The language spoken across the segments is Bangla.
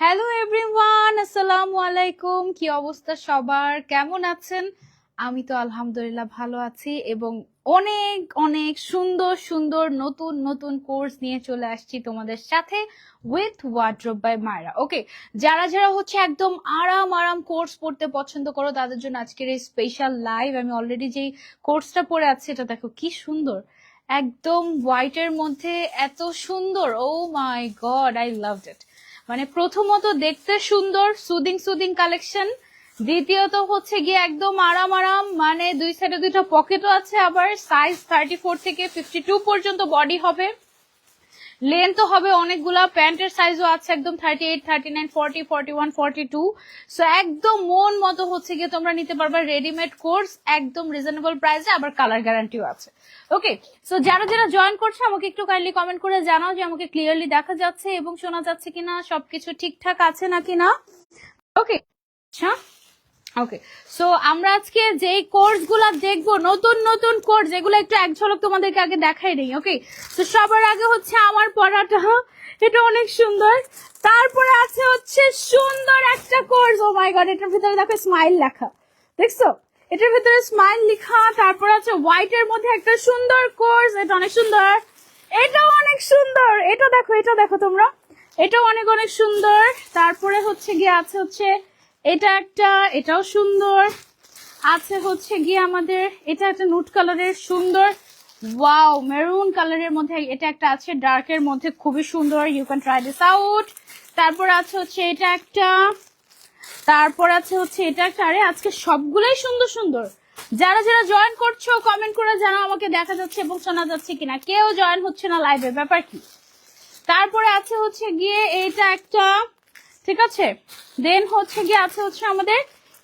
হ্যালো এভরিওয়ান আসসালামু আলাইকুম কি অবস্থা সবার? কেমন আছেন? আমি তো আলহামদুলিল্লাহ ভালো আছি এবং অনেক অনেক সুন্দর সুন্দর নতুন নতুন কোর্স নিয়ে চলে আসছি তোমাদের সাথে with wardrobe by Myra okay যারা যারা হচ্ছে একদম আরাম আরাম কোর্স পড়তে পছন্দ করো, তাদের জন্য আজকের এই স্পেশাল লাইভ আমি অলরেডি যেই কোর্সটা পড়ে আছি, এটা দেখো কি সুন্দর। একদম হোয়াইটের মধ্যে এত সুন্দর। ও মাই গড আই লাভ ইট মানে প্রথমত দেখতে সুন্দর সুদিং সুদিং কালেকশন দ্বিতীয়ত হচ্ছে গিয়ে একদম আরাম আরাম মানে দুই সাইডে দুইটা পকেটও আছে আবার। সাইজ থার্টি ফোর থেকে ফিফটি টু পর্যন্ত বডি হবে। লেন্থ হবে অনেকগুলা, প্যান্টের সাইজও আছে একদম thirty eight thirty nine forty forty one forty two so একদম মন মতো হচ্ছে গিয়ে তোমরা নিতে পারবে রেডিমেড কোর্স একদম রিজনেবল প্রাইসে আবার কালার গ্যারান্টিও আছে। ওকে সো যারা যারা জয়েন করছে, আমাকে একটু কাইন্ডলি কমেন্ট করে জানাও যে আমাকে ক্লিয়ারলি দেখা যাচ্ছে এবং শোনা যাচ্ছে কিনা, সবকিছু ঠিকঠাক আছে নাকি না? ওকে আচ্ছা। ওকে সো আমরা আজকে যেই কোর্সগুলা দেখব, নতুন নতুন কোর্স যেগুলো একটু এক ঝলক তোমাদেরকে আগে দেখাই নেই ওকে তো সবার আগে হচ্ছে আমার পড়াটা, এটা অনেক সুন্দর। তারপরে আছে হচ্ছে সুন্দর একটা কোর্স ও মাই গড এটার ভিতরে দেখো স্মাইল লেখা। দেখছ? এটার ভিতরে স্মাইল লেখা, তারপর আছে হোয়াইট এর মধ্যে একটা সুন্দর কোর্স এটা অনেক সুন্দর। এটাও অনেক সুন্দর। এটা দেখো এটা দেখো তোমরা। এটাও অনেক অনেক সুন্দর। তারপরে হচ্ছে গিয়ে আছে হচ্ছে এটা একটা, এটাও সুন্দর। আছে হচ্ছে গিয়ে আমাদের, এটা একটা নুট কালারের সুন্দর। ওয়াও মেরুন কালারের মধ্যে এটা একটা আছে ডার্কের মধ্যে খুবই সুন্দর you can try this out তারপর আছে হচ্ছে এটা একটা, তারপর আছে হচ্ছে এটা একটা। আরে, আজকে সবগুলোই সুন্দর সুন্দর। যারা যারা জয়েন করছ কমেন্ট করে জানাও, আমাকে দেখা যাচ্ছে এবং শোনা যাচ্ছে কিনা। কেউ জয়েন হচ্ছে না লাইভে ব্যাপার কি? তারপরে আছে হচ্ছে গিয়ে এটা একটা ঠিক আছে? দেন হচ্ছে গিয়ে আছে হচ্ছে আমাদের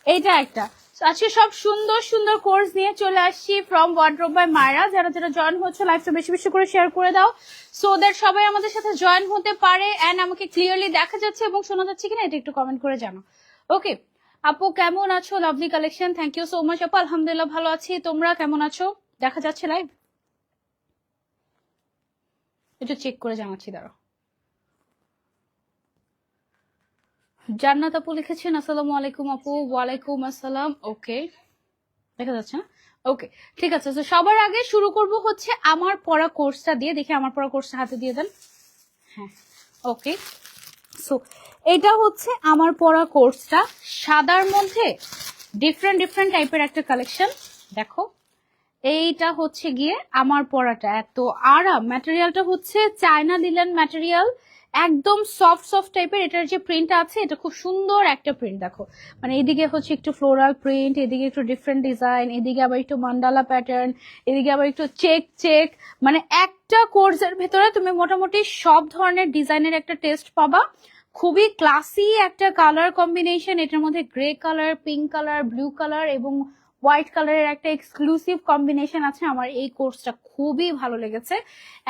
এইটা একটা। আজকে সব সুন্দর সুন্দর কোর্স নিয়ে চলে আসছি ফ্রম ওয়ার্ড্রপ বাই মায়রা যারা যারা জয়েন হচ্ছে লাইভটা বেশি বেশি করে শেয়ার করে দাও। সো দ্যাট সবাই আমাদের সাথে জয়েন হতে পারে অ্যান্ড আমাকে ক্লিয়ারলি দেখা যাচ্ছে এবং শোনা যাচ্ছে কিনা এটা একটু কমেন্ট করে জানো ওকে আপু, কেমন আছো? Lovely collection thank you so much আপু, আলহামদুলিল্লাহ ভালো আছি। তোমরা কেমন আছো? দেখা যাচ্ছে লাইভ একটু চেক করে জানাচ্ছি, দাঁড়াও। জান্নাত আপু লিখেছেন, আসসালামু আলাইকুম আপু, ওয়ালাইকুম আসসালাম। ওকে, দেখা যাচ্ছে না ওকে, ঠিক আছে। তো সবার আগে শুরু করব হচ্ছে আমার পড়া কোর্সটা দিয়ে। দেখি আমার পড়া কোর্সটা হাতে দিয়ে দেন। হ্যাঁ ওকে। সো এটা হচ্ছে আমার পড়া কোর্সটা। সাদার মধ্যে ডিফারেন্ট ডিফারেন্ট টাইপের একটা কালেকশন দেখো, এইটা হচ্ছে গিয়ে আমার পড়াটা। এত আরাম। ম্যাটেরিয়ালটা হচ্ছে চায়না লিলেন ম্যাটেরিয়াল একদম সফট সফট টাইপের এটার যে প্রিন্ট আছে, এটা খুব সুন্দর একটা প্রিন্ট দেখো। মানে এদিকে হচ্ছে একটু ফ্লোরাল প্রিন্ট এদিকে একটু ডিফারেন্ট ডিজাইন এদিকে আবার একটু মান্ডালা প্যাটার্ন এদিকে আবার একটু চেক চেক মানে একটা কোর্সের ভেতরে তুমি মোটামুটি সব ধরনের ডিজাইনের একটা টেস্ট পাবা। খুবই ক্লাসি একটা কালার কম্বিনেশন এটার মধ্যে grey colour pink colour blue colour এবং হোয়াইট কালারের একটা এক্সক্লুসিভ কম্বিনেশন আছে। আমার এই কোর্সটা খুবই ভালো লেগেছে।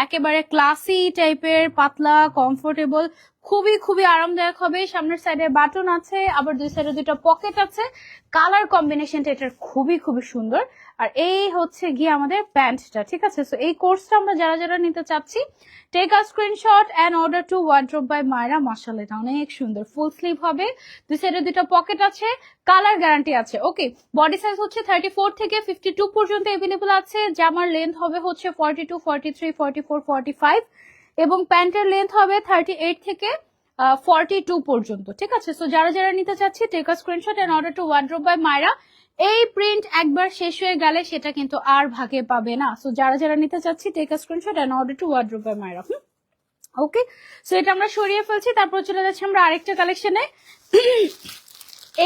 একেবারে ক্লাসি টাইপের, পাতলা কমফোর্টেবল খুবই খুবই আরামদায়ক হবে। সামনের সাইডে বাটন আছে, আবার দুই সাইডে দুটো পকেট আছে। কালার কম্বিনেশনটা এটার খুবই খুবই সুন্দর। আর এই হচ্ছে গিয়ে আমাদের প্যান্টটা, ঠিক আছে? সো এই কোর্সটা আমরা যারা যারা নিতে চাচ্ছি take a screenshot and order to wardrobe by Myra martial এটা অনেক সুন্দর। ফুল স্লিভ হবে। দুই সাইডে দুটো পকেট আছে। কালার গ্যারান্টি আছে। ওকে বডি সাইজ হচ্ছে থার্টি ফোর থেকে ফিফটি টু পর্যন্ত অ্যাভেলেবল আছে। জামার লেন্থ হবে হচ্ছে forty two forty three forty four forty five এবং প্যান্টের লেন্থ হবে থার্টি এইট থেকে ফর্টি টু পর্যন্ত। ঠিক আছে? সো যারা যারা নিতে চাচ্ছি take a screenshot and order to wardrobe by Myra এই প্রিন্ট একবার শেষ হয়ে গেলে সেটা কিন্তু আর ভাগে পাবে না। সো যারা যারা নিতে চাচ্ছি take a screenshot and order to wardrobe by Myra hmm? Okay so এটা আমরা সরিয়ে ফেলছি, তারপর চলে যাচ্ছি আমরা আরেকটা কালেকশনে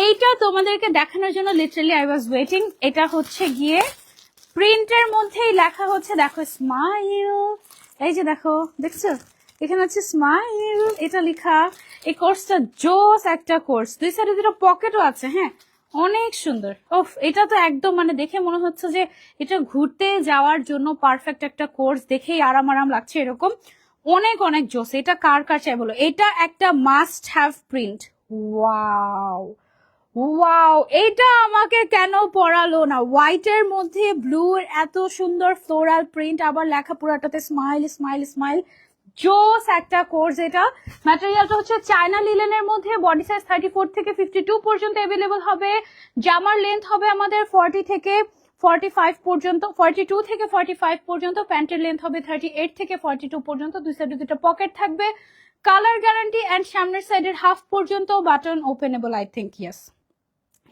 এইটা তোমাদেরকে দেখানোর জন্য লিটারালি আই ওয়াজ ওয়েটিং এটা হচ্ছে গিয়ে প্রিন্টের মধ্যেই লেখা হচ্ছে, দেখো স্মাইল এই যে দেখো, দেখছ? এখানে হচ্ছে স্মাইল এটা লেখা। এই কোর্সটা জোস একটা কোর্স দুই সাইডে দুটো পকেটও আছে হ্যাঁ? অনেক সুন্দর। ওফ এটা তো একদম মানে দেখে মনে হচ্ছে যে এটা ঘুরতে যাওয়ার জন্য পারফেক্ট একটা কোর্স দেখেই আরাম আরাম লাগছে এরকম। অনেক অনেক জোস। এটা কার কার চাই বলো? এটা একটা must have print wow wow এটা আমাকে কেন পড়ালো না? হোয়াইটের মধ্যে ব্লু এত সুন্দর ফ্লোরাল প্রিন্ট আবার লেখা পুরাটাতে স্মাইল স্মাইল স্মাইল জোস একটা কোর্স এটা। ম্যাটেরিয়ালটা হচ্ছে চায়না লিলেনের মধ্যে বডি সাইজ থার্টি ফোর থেকে ফিফটি টু পর্যন্ত অ্যাভেলেবল হবে। জামার লেন্থ হবে আমাদের ফর্টি থেকে ফর্টি ফাইভ পর্যন্ত ফর্টি টু থেকে ফর্টি ফাইভ পর্যন্ত প্যান্টের লেন্থ হবে থার্টি এইট থেকে ফর্টি টু পর্যন্ত, দুই সাইডে দুটো পকেট থাকবে। কালার গ্যারান্টি অ্যান্ড সামনের সাইডের হাফ পর্যন্ত button openable I think yes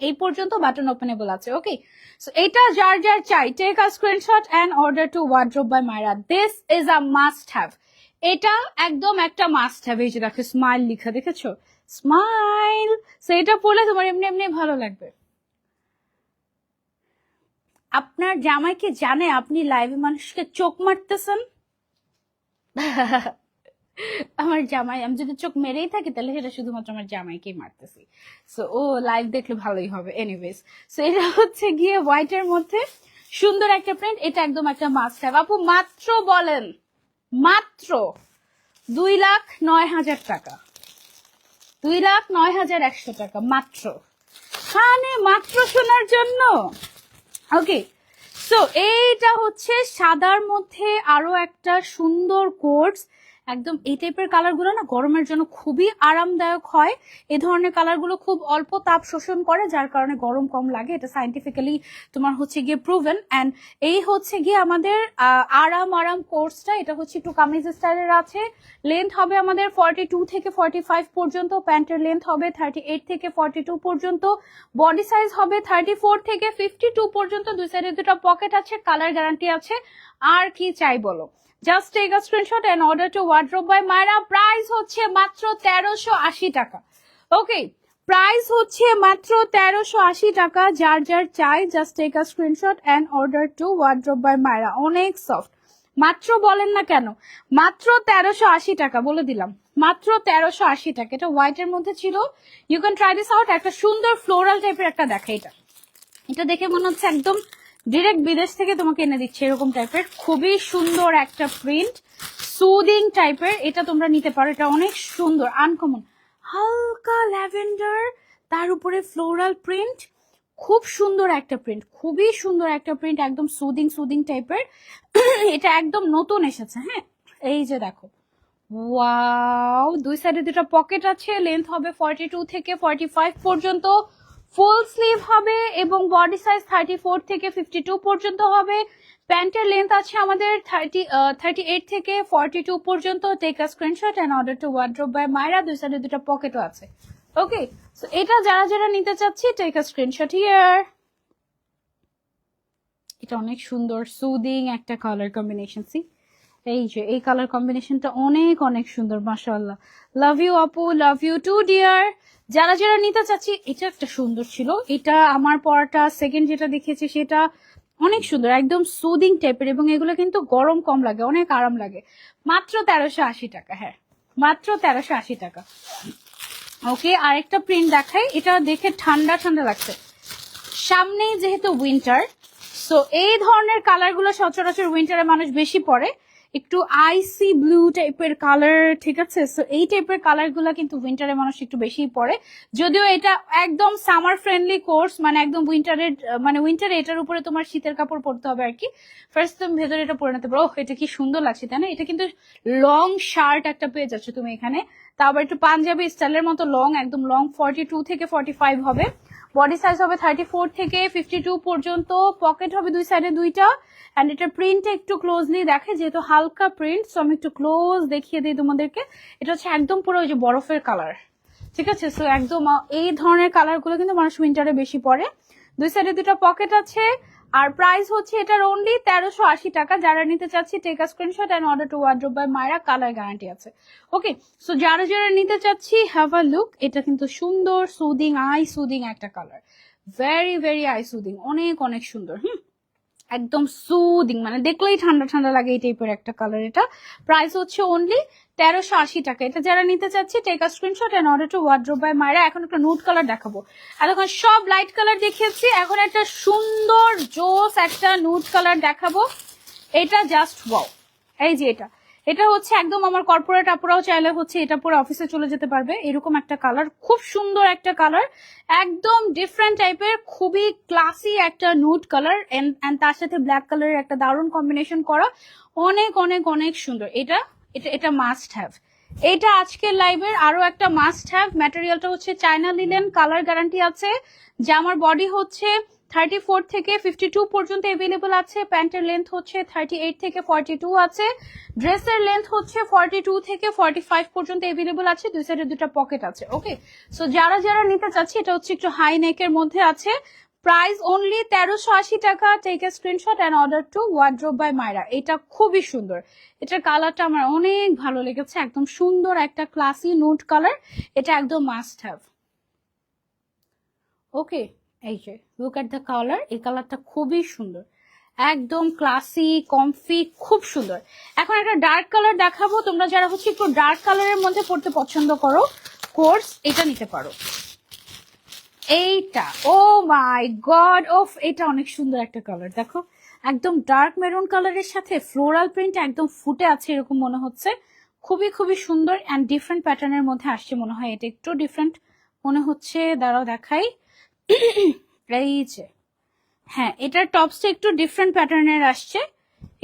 এই পর্যন্ত বাটন ওপেনেবল আছে ওকে সো এটা যার যার চাই take a screenshot and order to wardrobe by Myra this is a must have এটা একদম একটা মাস্ট হ্যাভ এই যে দেখো স্মাইল লিখা, দেখেছ? স্মাইল সো এটা পড়লে তোমার এমনি এমনি ভালো লাগবে। আপনার জামাইকে জানে আপনি লাইভে মানুষকে চোখ মারতেছেন? আমার জামাই, আমি যদি চোখ মেরেই থাকি, তাহলে সেটা শুধুমাত্র আমার জামাইকেই মারতেছি। সো ও লাইভ দেখলে ভালোই হবে এনিওয়েজ সো এটা হচ্ছে গিয়ে হোয়াইটের মধ্যে সুন্দর একটা প্রিন্ট এটা একদম একটা মাস্ট হ্যাভ আপু, মাত্র বলেন। মাত্র দুই লাখ নয় হাজার টাকা। দুই লাখ নয় হাজার একশো টাকা মাত্র। মানে মাত্র শোনার জন্য। ওকে সো এইটা হচ্ছে সাদার মধ্যে আরও একটা সুন্দর কোর্স একদম এই টাইপের কালারগুলো না গরমের জন্য খুবই আরামদায়ক হয়। এই ধরনের কালারগুলো খুব অল্প তাপ শোষণ করে, যার কারণে গরম কম লাগে। এটা সাইন্টিফিক্যালি তোমার হচ্ছে গিয়ে প্রুভেন অ্যান্ড এই হচ্ছে গিয়ে আমাদের আরাম আরাম কোর্সটা এটা হচ্ছে একটু কামিজ স্টাইলের আছে। লেন্থ হবে আমাদের ফর্টি টু থেকে ফর্টি ফাইভ পর্যন্ত। প্যান্টের লেন্থ হবে থার্টি এইট থেকে ফর্টি টু পর্যন্ত। বডি সাইজ হবে থার্টি ফোর থেকে ফিফটি টু পর্যন্ত। দুই সাইডে দুটো পকেট আছে কালার গ্যারান্টি আছে। আর কি চাই বলো? Just take a screenshot and order to wardrobe by Maira price হচ্ছে মাত্র তেরোশো আশি টাকা। ওকে প্রাইস হচ্ছে মাত্র তেরোশো আশি টাকা। যার যার চাই just take a screenshot and order to wardrobe by Maira অনেক সফট মাত্র বলেন না কেন? মাত্র তেরোশো আশি টাকা, বলে দিলাম। মাত্র তেরোশো আশি টাকা। এটা হোয়াইটের মধ্যে ছিল। You can try this out একটা সুন্দর ফ্লোরাল টাইপের একটা দেখা এটা। এটা দেখে মনে হচ্ছে একদম ডিরেক্ট বিদেশ থেকে তোমাকে এনে দিচ্ছে এরকম টাইপের খুবই সুন্দর একটা প্রিন্ট সুদিং টাইপের এটা তোমরা নিতে পারো। এটা অনেক সুন্দর আনকমন হালকা ল্যাভেন্ডার, তার উপরে ফ্লোরাল প্রিন্ট খুব সুন্দর একটা প্রিন্ট খুবই সুন্দর একটা প্রিন্ট একদম সুদিং সুদিং টাইপের এটা একদম নতুন এসেছে হ্যাঁ? এই যে দেখো। ওয়াও দুই সাইডে দুটো পকেট আছে। লেন্থ হবে ফর্টি টু থেকে ফর্টি ফাইভ পর্যন্ত। ফুল স্লিভ হবে এবং বডি সাইজ থার্টি ফোর থেকে ফিফটি টু পর্যন্ত হবে। প্যান্টের লেন্থ আছে আমাদের থার্টি থার্টি এইট থেকে ফর্টি টু পর্যন্ত। Take a screenshot and order to wardrobe by Maira দুই সাইডে দুটো পকেটও আছে। ওকে সো এটা যারা যারা নিতে চাচ্ছি টেক আ স্ক্রিনশট হিয়ার এটা অনেক সুন্দর সুদিং একটা কালার কম্বিনেশন সি এই যে, এই কালার কম্বিনেশনটা অনেক অনেক সুন্দর, মাশাআল্লাহ। লাভ ইউ আপু লাভ ইউ টু ডিয়ার যারা যারা নিতে চাচ্ছি, এটা একটা সুন্দর ছিল। এটা আমার পরাটা সেকেন্ড যেটা দেখেছি সেটা অনেক সুন্দর, একদম সুদিং টাইপের এবং এগুলো কিন্তু গরম কম লাগে, অনেক আরাম লাগে। মাত্র তেরোশো আশি টাকা হ্যাঁ। মাত্র তেরোশো আশি টাকা। ওকে আরেকটা প্রিন্ট দেখাই, এটা দেখে ঠান্ডা ঠান্ডা লাগছে। সামনেই যেহেতু উইন্টার সো এই ধরনের কালারগুলো সচরাচর উইন্টারে মানুষ বেশি পরে। একটু আইসি ব্লু টাইপের কালার ঠিক আছে? সো এই টাইপের কালারগুলো কিন্তু উইন্টারে মানুষ একটু বেশি পরে। যদিও এটা একদম সামার ফ্রেন্ডলি কোর্স মানে একদম উইন্টারের মানে উইন্টারে এটার উপরে তোমার শীতের কাপড় পরতে হবে আর কি। ফার্স্ট তুমি ভেতরে এটা পরে নিতে পারো। এটা কি সুন্দর লাগছে, তাই না? এটা কিন্তু লং শার্ট একটা পেয়ে যাচ্ছ তুমি এখানে। তারপর একটু পাঞ্জাবি স্টাইলের মতো লং একদম লং ফর্টি টু থেকে ফর্টি ফাইভ হবে। বডি সাইজ হবে থার্টি ফোর থেকে ফিফটি টু পর্যন্ত পকেট হবে দুই সাইডে দুইটা অ্যান্ড এটা প্রিন্ট একটু ক্লোজলি দেখে, যেহেতু হালকা প্রিন্ট সো আমি একটু ক্লোজ দেখিয়ে দিই তোমাদেরকে। এটা হচ্ছে একদম পুরো ওই যে বরফের কালার ঠিক আছে? সো একদম এই ধরনের কালারগুলো কিন্তু মানুষ উইন্টারে বেশি পরে। দুই সাইডে দুটো পকেট আছে আর প্রাইস হচ্ছে এটার অনলি তেরোশো আশি টাকা। যারা নিতে চাচ্ছি take screenshot and order to wardrobe by Maira colour guarantee আছে। ওকে সো যারা যারা নিতে চাচ্ছি হ্যাভ আ লুক এটা কিন্তু সুন্দর সুদিং আই সুদিং একটা colour very very eye soothing অনেক অনেক সুন্দর, হুম? একদম সুদিং মানে দেখলেই ঠান্ডা ঠান্ডা লাগে এই টাইপের একটা কালার এটা। প্রাইস হচ্ছে অনলি তেরোশো আশি টাকা। এটা যারা নিতে চাচ্ছি take a screenshot and order to wardrobe by Maira এখন একটা নুট কালার দেখাবো। এতক্ষণ সব লাইট কালার দেখিয়েছি। এখন একটা সুন্দর, জোস একটা নুট কালার দেখাবো। এটা জাস্ট ওয়াও এই যে এটা। এটা হচ্ছে একদম আমার কর্পোরেট আপুরাও চাইলে হচ্ছে এটা পরে অফিসে চলে যেতে পারবে। এরকম একটা কালার খুব সুন্দর একটা কালার একদম ডিফারেন্ট টাইপের খুবই ক্লাসি একটা নুট কালার এন্ড তার সাথে ব্ল্যাক কালারের একটা দারুণ কম্বিনেশন করা। অনেক অনেক অনেক সুন্দর। এটা এটা এটা মাস্ট হ্যাভ এটা আজকের লাইভের আরও একটা মাস্ট হ্যাভ ম্যাটেরিয়ালটা হচ্ছে চায়না লিলেন কালার গ্যারান্টি আছে। জামার বডি হচ্ছে থার্টি ফোর থেকে ফিফটি টু পর্যন্ত এভেলেবল আছে। প্যান্টের লেন্থ হচ্ছে থার্টি এইট থেকে ফর্টি টু আছে ড্রেসের লেন্থ হচ্ছে ফর্টি টু থেকে ফর্টি ফাইভ পর্যন্ত এভেলেবল আছে। দুই সাইডে দুটো পকেট আছে ওকে সো যারা যারা নিতে চাচ্ছে, এটা হচ্ছে একটু হাই নেকের মধ্যে আছে। প্রাইস অনলি তেরোশো আশি টাকা। Take a screenshot and order to wardrobe by Maira এটা খুবই সুন্দর। এটার কালারটা আমার অনেক ভালো লেগেছে। একদম সুন্দর একটা ক্লাসি নুট কালার এটা একদম মাস্ট হ্যাভ ওকে এই যে লুক এট দ্য কালার এই কালারটা খুবই সুন্দর। একদম ক্লাসি কমফি খুব সুন্দর। এখন একটা ডার্ক কালার দেখাবো। তোমরা যারা হচ্ছে একটু ডার্ক কালারের মধ্যে পড়তে পছন্দ করো কোর্স এটা নিতে পারো। এইটা, ও মাই গড অফ এটা অনেক সুন্দর একটা কালার দেখো, একদম ডার্ক মেরুন কালারের সাথে ফ্লোরাল প্রিন্ট একদম ফুটে আছে এরকম মনে হচ্ছে, খুবই খুবই সুন্দর অ্যান্ড ডিফারেন্ট প্যাটার্নের মধ্যে আসছে মনে হয়, এটা একটু ডিফারেন্ট মনে হচ্ছে, দাঁড়াও দেখাই, এই যে হ্যাঁ এটার টপসটা একটু ডিফারেন্ট প্যাটার্নের আসছে,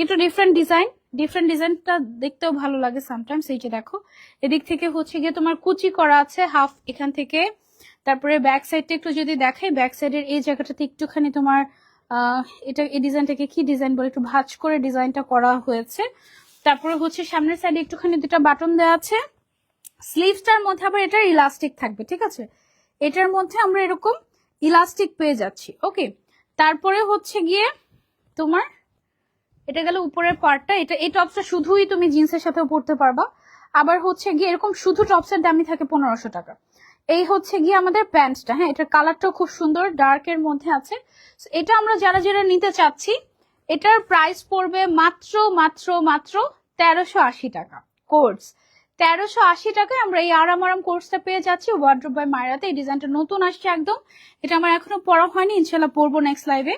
একটু ডিফারেন্ট ডিজাইন ডিফারেন্ট ডিজাইনটা দেখতেও ভালো লাগে সামটাইমস এই যে দেখো, এদিক থেকে হচ্ছে গিয়ে তোমার কুচি করা আছে হাফ এখান থেকে তারপরে ব্যাক সাইডটা একটু যদি দেখাই ব্যাক সাইডের এই জায়গাটাতে একটুখানি তোমার এটা এই ডিজাইনটাকে কি ডিজাইন বলে, একটু ভাঁজ করে ডিজাইনটা করা হয়েছে। তারপরে হচ্ছে সামনের সাইডে একটুখানি দুটা বাটন দেওয়া আছে। স্লিভসটার মধ্যে আবার এটা ইলাস্টিক থাকবে, ঠিক আছে? এটার মধ্যে আমরা এরকম ইলাস্টিক পেয়ে যাচ্ছি ওকে তারপরে হচ্ছে গিয়ে তোমার, এটা গেল উপরের পার্টটা এটা, এই টপসটা শুধুই তুমি জিন্সের সাথেও পরতে পারবা। আবার হচ্ছে গিয়ে এরকম শুধু টপসের দামই থাকে পনেরোশো টাকা। এই হচ্ছে গিয়ে আমাদের প্যান্টটা। হ্যাঁ এটার কালারটাও খুব সুন্দর ডার্ক এর মধ্যে আছে। এটা আমরা যারা যারা নিতে চাচ্ছি, এটার প্রাইস পড়বে মাত্র মাত্র মাত্র তেরোশো আশি টাকা। কোর্স তেরোশো আশি টাকায় আমরা এই আরাম আরাম কোর্সটা পেয়ে যাচ্ছি। ওয়ার্ড্রোব বাই মায়রাতে এই ডিজাইনটা নতুন আসছে একদম। এটা আমার এখনও পড়া হয়নি ইনশাল্লাহ পরবো নেক্সট লাইভে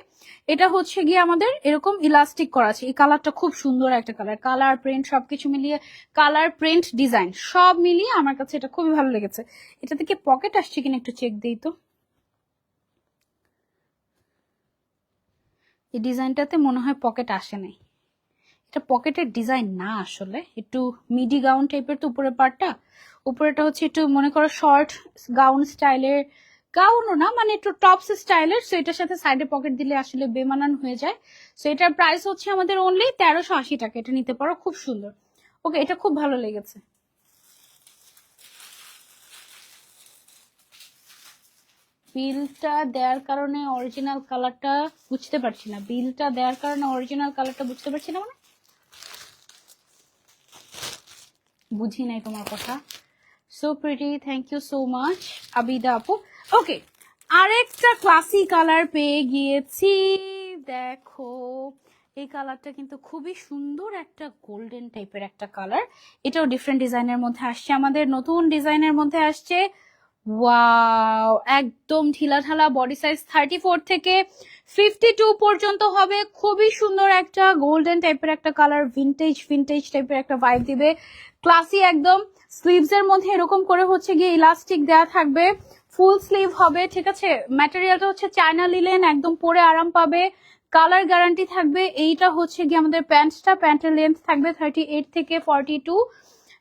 এটা হচ্ছে গিয়ে আমাদের এরকম ইলাস্টিক করা আছে। এই কালারটা খুব সুন্দর একটা কালার কালার প্রিন্ট সবকিছু মিলিয়ে কালার প্রিন্ট ডিজাইন সব মিলিয়ে আমার কাছে এটা খুবই ভালো লেগেছে। এটা থেকে পকেট আসছে কিনা একটু চেক দিই তো। এই ডিজাইনটাতে মনে হয় পকেট আসে নাই। এটা পকেটের ডিজাইন না আসলে, একটু মিডি গাউন টাইপের তো উপরের পার্টটা। উপরেটা হচ্ছে একটু মনে করো শর্ট গাউন স্টাইলের, গাউনও না মানে একটু টপস স্টাইলের সো এটার সাথে সাইডে পকেট দিলে আসলে বেমানান হয়ে যায়। সো এটার প্রাইস হচ্ছে আমাদের অনলি তেরোশো আশি টাকা, এটা নিতে পারো, খুব সুন্দর। ওকে এটা খুব ভালো লেগেছে। বিলটা দেওয়ার কারণে অরিজিনাল কালারটা বুঝতে পারছি না। বিলটা দেওয়ার কারণে অরিজিনাল কালারটা বুঝতে পারছি না মানে? বুঝি নাই তোমার কথা। So pretty thank you so much Abida আপু। ওকে আরেকটা ক্লাসি কালার পেয়ে গিয়েছি। দেখো, এই কালারটা কিন্তু খুবই সুন্দর একটা গোল্ডেন টাইপের একটা কালার এটাও ডিফারেন্ট ডিজাইনের মধ্যে আসছে। আমাদের নতুন ডিজাইনের মধ্যে আসছে ওয়াও একদম ঢিলা ঢালা বডি সাইজ থার্টি ফোর থেকে ফিফটি টু পর্যন্ত হবে। খুবই সুন্দর একটা গোল্ডেন টাইপের একটা কালার ভিন্টেজ ভিন্টেজ টাইপের একটা ভাইব দিবে। ক্লাসি একদম স্লিভস এর মধ্যে এরকম করে হচ্ছে গিয়ে ইলাস্টিক দেওয়া থাকবে। ফুল স্লিভ হবে, ঠিক আছে? ম্যাটেরিয়ালটা হচ্ছে চায়না লিলেন একদম পরে আরাম পাবে। কালার গ্যারান্টি থাকবে, এইটা হচ্ছে গিয়ে আমাদের প্যান্টটা প্যান্টের লেন্থ থাকবে থার্টি এইট থেকে ফর্টি টু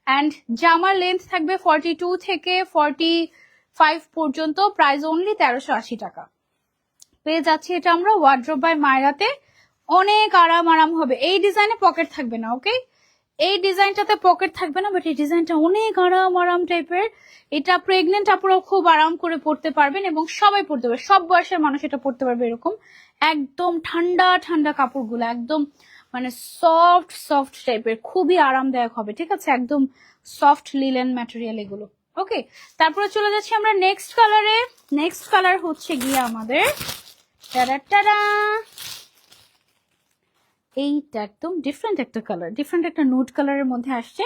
অ্যান্ড জামার লেন্থ থাকবে ফর্টি টু থেকে ফর্টি ফাইভ পর্যন্ত প্রাইস অনলি তেরোশো আশি টাকা। পেয়ে যাচ্ছি এটা আমরা ওয়ার্ড্রোব বাই মায়রাতে। অনেক আরাম আরাম হবে। এই ডিজাইনে পকেট থাকবে না ওকে এই ডিজাইনটাতে পকেট থাকবে না বাট এই ডিজাইনটা অনেক আরাম আরাম টাইপের। এটা প্রেগনেন্ট আপুরাও খুব আরাম করে পড়তে পারবেন এবং সবাই পড়তে পারবে, সব বয়সের মানুষ এটা পড়তে পারবে এরকম। একদম ঠান্ডা ঠান্ডা কাপড়গুলো, একদম মানে সফট সফট টাইপের, খুবই আরামদায়ক হবে, ঠিক আছে? একদম সফট লিলেন ম্যাটেরিয়াল এগুলো ওকে তারপরে চলে যাচ্ছি আমরা নেক্সট কালারে নেক্সট কালার হচ্ছে গিয়ে আমাদের টারা টারা এইটা একদম ডিফারেন্ট একটা কালার ডিফারেন্ট একটা নুড কালারের মধ্যে আসছে।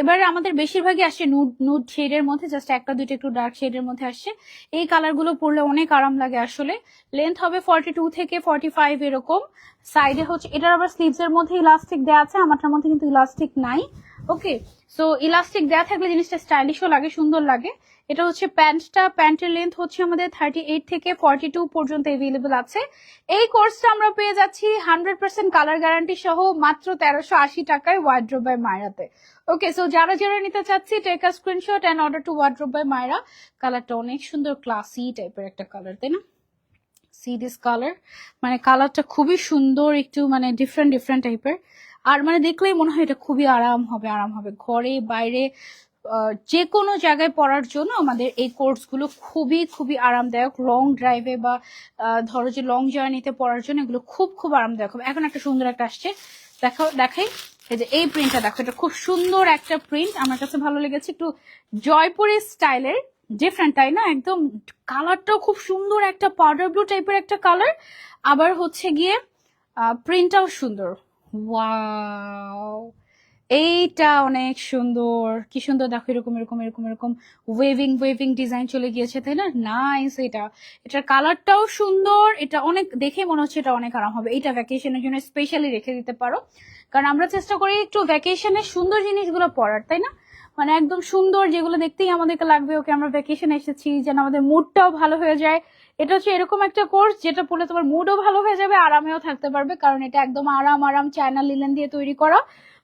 এবারে আমাদের বেশিরভাগই আসছে নুড নুড শেডের মধ্যে জাস্ট একটা, দুইটা একটু ডার্ক শেডের মধ্যে আসছে। এই কালারগুলো পরলে অনেক আরাম লাগে আসলে। লেন্থ হবে ফর্টি টু থেকে ফর্টি ফাইভ এরকম। সাইডে হচ্ছে, এটার আবার স্লিভস এর মধ্যে ইলাস্টিক দেওয়া আছে, আমারটার মধ্যে কিন্তু ইলাস্টিক নাই। ওকে সো ইলাস্টিক দেওয়া থাকলে জিনিসটা স্টাইলিশও লাগে, সুন্দর লাগে। এটা হচ্ছে প্যান্টটা, প্যান্টের লেন্থ হচ্ছে আমাদের থার্টি এইট থেকে ফর্টি টু পর্যন্ত এভেলেবল আছে। এই কোর্সটা আমরা পেয়ে যাচ্ছি হান্ড্রেড পার্সেন্ট কালার গ্যারান্টি সহ মাত্র তেরোশো আশি টাকায় ওয়ার্ড্রোব বাই মায়রাতে ওকে সো যারা যারা নিতে চাচ্ছি take a screenshot and order to wardrobe by Maira কালারটা অনেক সুন্দর ক্লাসি টাইপের একটা কালার তাই না? সি কালার মানে কালারটা খুবই সুন্দর, একটু মানে ডিফারেন্ট ডিফারেন্ট টাইপের আর মানে দেখলেই মনে হয় এটা খুবই আরাম হবে আরাম হবে। ঘরে, বাইরে যে কোনো জায়গায় পড়ার জন্য আমাদের এই কোর্সগুলো খুবই খুবই আরামদায়ক। লং ড্রাইভে বা ধরো যে লং জার্নিতে পড়ার জন্য এগুলো খুব খুব আরামদায়ক হবে। এখন একটা সুন্দর একটা আসছে। দেখো, দেখাই। এই যে এই প্রিন্টটা দেখো, এটা খুব সুন্দর একটা প্রিন্ট আমার কাছে ভালো লেগেছে একটু জয়পুরি স্টাইলের। ডিফারেন্ট তাই না? একদম কালারটাও খুব সুন্দর একটা পাউডার ব্লু টাইপের একটা কালার আবার হচ্ছে গিয়ে প্রিন্টটাও সুন্দর। ওয়াও এইটা অনেক সুন্দর। কি সুন্দর দেখো, এরকম এরকম এরকম এরকম ওয়েভিং ওয়েভিং ডিজাইন চলে গিয়েছে, তাই না? নাইস এটা। এটার কালারটাও সুন্দর, এটা অনেক, দেখে মনে হচ্ছে এটা অনেক আরাম হবে। এটা ভ্যাকেশনের জন্য স্পেশালি রেখে দিতে পারো। কারণ আমরা চেষ্টা করি একটু ভ্যাকেশনের সুন্দর জিনিসগুলো পরার, তাই না? মানে একদম সুন্দর যেগুলো দেখতেই আমাদেরকে লাগবে, ওকে, আমরা ভ্যাকেশন এসেছি, যেন আমাদের মুডটাও ভালো হয়ে যায়। এটা হচ্ছে এরকম একটা কোর্স যেটা পড়লে তোমার মুডও ভালো হয়ে যাবে, আরামেও থাকতে পারবে। কারণ এটা একদম আরাম আরাম চায়না লিলেন দিয়ে তৈরি করা।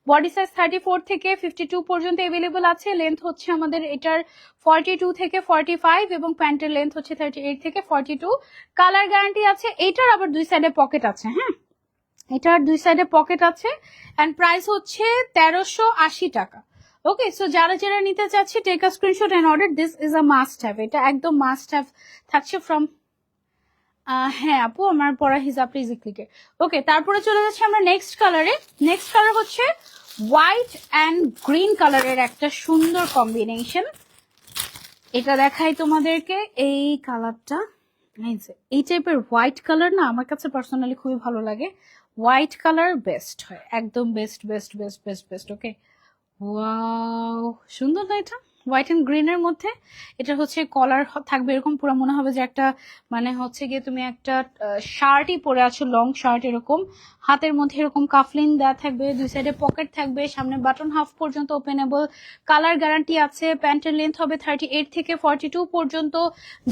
বডি সাইজ থার্টি ফোর থেকে ফিফটি টু পর্যন্ত এভেলেবল আছে। লেন্থ হচ্ছে আমাদের এটার ফর্টি টু থেকে ফর্টি ফাইভ এবং প্যান্টের লেন্থ হচ্ছে থার্টি এইট থেকে ফর্টি টু কালার গ্যারান্টি আছে, এটার আবার দুই সাইডে পকেট আছে হ্যাঁ এটার দুই সাইডে পকেট আছে অ্যান্ড প্রাইস হচ্ছে তেরোশো আশি টাকা। ওকে সো যারা যারা নিতে চাচ্ছে take a screenshot and order this is a must have এটা একদম মাস্ট হ্যাভ থাকছে ফ্রম হ্যাঁ আপু, আমার হিসাব প্লিজ ক্লিকে ওকে, তারপরে চলে যাচ্ছে আমরা নেক্সট কালারে নেক্সট কালার হচ্ছে হোয়াইট অ্যান্ড গ্রিন কালারের একটা সুন্দর কম্বিনেশন এটা দেখাই তোমাদেরকে। এই কালারটা এই টাইপের হোয়াইট কালার না, আমার কাছে পার্সোনালি খুবই ভালো লাগে। হোয়াইট কালার বেস্ট হয়, একদম best best best best best okay wow সুন্দর না এটা? হোয়াইট অ্যান্ড গ্রিনের মধ্যে এটা হচ্ছে কলার থাকবে, এরকম পুরো মনে হবে যে একটা মানে হচ্ছে গিয়ে তুমি একটা শার্টই পরে আছো, লং শার্ট এরকম। হাতের মধ্যে এরকম কাফলিন দেওয়া থাকবে, দুই সাইডে পকেট থাকবে, সামনে বাটন হাফ পর্যন্ত ওপেনেবল কালার গ্যারান্টি আছে, প্যান্টের লেন্থ হবে থার্টি এইট থেকে ফর্টি টু পর্যন্ত।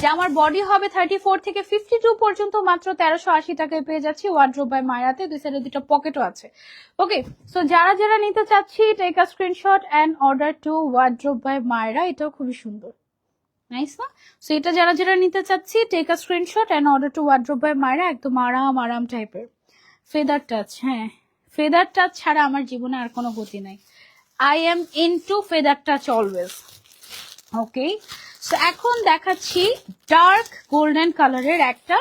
জামার বডি হবে থার্টি ফোর থেকে ফিফটি টু পর্যন্ত, মাত্র তেরোশো আশি টাকায় পেয়ে যাচ্ছি ওয়ার্ড্রোব বাই মায়াতে দুই সাইডে দুটো পকেটও আছে। ওকে সো যারা যারা নিতে চাচ্ছি take a screenshot and order to wardrobe by Maira, এটাও খুবই সুন্দর। নাইস না? সো এটা যারা যারা নিতে চাচ্ছি take a screenshot and order to wardrobe by Maira, একদম আরাম আরাম টাইপের ফেদার টাচ হ্যাঁ। ফেদার টাচ ছাড়া আমার জীবনে আর কোনো গতি নাই। I am into feather touch always okay so এখন দেখাচ্ছি ডার্ক গোল্ডেন কালারের একটা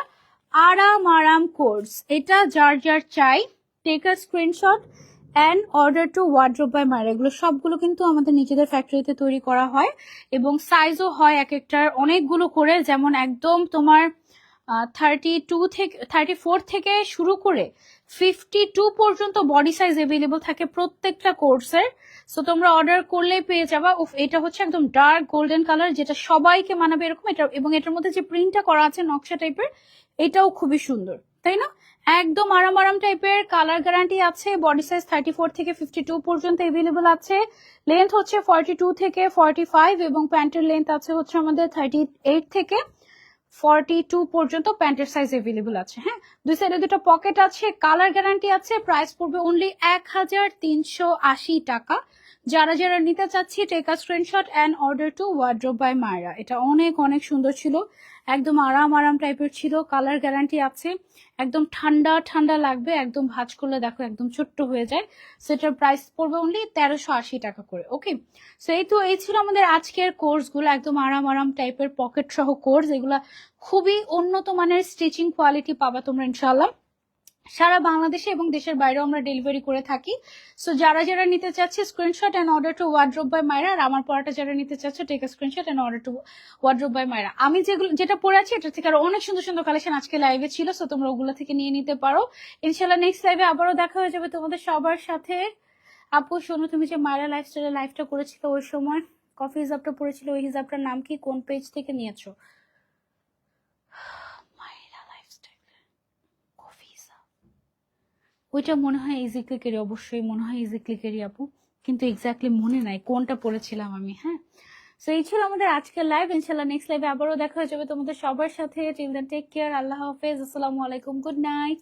আরাম আরাম কোর্স এটা যার যার চাই take a screenshot and order to wardrobe by Maira এগুলো সবগুলো কিন্তু আমাদের নিজেদের ফ্যাক্টরিতে তৈরি করা হয় এবং সাইজও হয় এক একটার অনেকগুলো করে। যেমন একদম তোমার থার্টি টু থেকে থার্টি ফোর থেকে শুরু করে ফিফটি টু পর্যন্ত বডি সাইজ এভেলেবল থাকে প্রত্যেকটা কোর্সের সো তোমরা অর্ডার করলেই পেয়ে যাবা। উফ, এটা হচ্ছে একদম ডার্ক গোল্ডেন কালার যেটা সবাইকে মানাবে এরকম। এটা, এবং এটার মধ্যে যে প্রিন্টটা করা আছে নকশা টাইপের এটাও খুবই সুন্দর। তাই না? একদম আরাম আরাম টাইপের কালার গ্যারান্টি আছে বডি সাইজ থার্টি ফোর থেকে ফিফটি টু পর্যন্ত এভেলেবল আছে। লেন্থ হচ্ছে ফর্টি টু থেকে ফর্টি ফাইভ এবং প্যান্টের লেন্থ আছে হচ্ছে আমাদের থার্টি এইট থেকে ফর্টি টু পর্যন্ত প্যান্টের সাইজ এভেলেবল আছে হ্যাঁ? দুই সাইডে দুটো পকেট আছে কালার গ্যারান্টি আছে প্রাইস পড়বে অনলি এক হাজার তিনশো আশি টাকা। যারা যারা নিতে চাচ্ছি take screenshot and order to wardrobe by Maira এটা অনেক অনেক সুন্দর ছিল। একদম আরাম আরাম টাইপের ছিল কালার গ্যারান্টি আছে। একদম ঠান্ডা ঠান্ডা লাগবে, একদম ভাজ করলে দেখো একদম ছোট্ট হয়ে যায়। সেটার প্রাইস পড়বে অনলি তেরোশো আশি টাকা করে ওকে সো এই তো, এই ছিল আমাদের আজকের কোর্সগুলো একদম আরাম আরাম টাইপের পকেট সহ কোর্স এগুলা খুবই উন্নত মানের স্টিচিং কোয়ালিটি পাবা তোমরা ইনশাল্লাহ সারা বাংলাদেশে এবং দেশের বাইরেও আমরা ডেলিভারি করে থাকি। সো যারা যারা নিতে চাচ্ছে screenshot and order to wardrobe by Maira আর আমার পড়াটা যারা নিতে চাচ্ছে take screenshot and order to wardrobe by Maira আমি যেগুলো যেটা পরে আছি এটা থেকে আরও অনেক সুন্দর সুন্দর কালেকশন আজকে লাইভে ছিল সো তোমরা ওগুলো থেকে নিয়ে নিতে পারো। ইনশাল্লাহ নেক্সট লাইভে আবারও দেখা হয়ে যাবে তোমাদের সবার সাথে। আপু, শোনো, তুমি যে মায়রা লাইফস্টাইলের লাইভটা করেছিল ওই সময় কফি হিসাবটা পড়েছিল, ওই হিসাবটার নাম কি? কোন পেজ থেকে নিয়েছো মায়রা লাইফস্টাইল কফি হিসাব ওইটা মনে হয় ইজি ক্লিকেরই অবশ্যই মনে হয় ইজি ক্লিকেরই আপু। কিন্তু এক্স্যাক্টলি মনে নাই কোনটা পড়েছিলাম আমি হ্যাঁ? সো এই ছিল আমাদের আজকের লাইভ ইনশাল্লাহ নেক্সট লাইভে আবারও দেখা হয়ে যাবে তোমাদের সবার সাথে। চিলড্রেন টেক কেয়ার আল্লাহ হাফেজ। আসসালামু আলাইকুম। Good night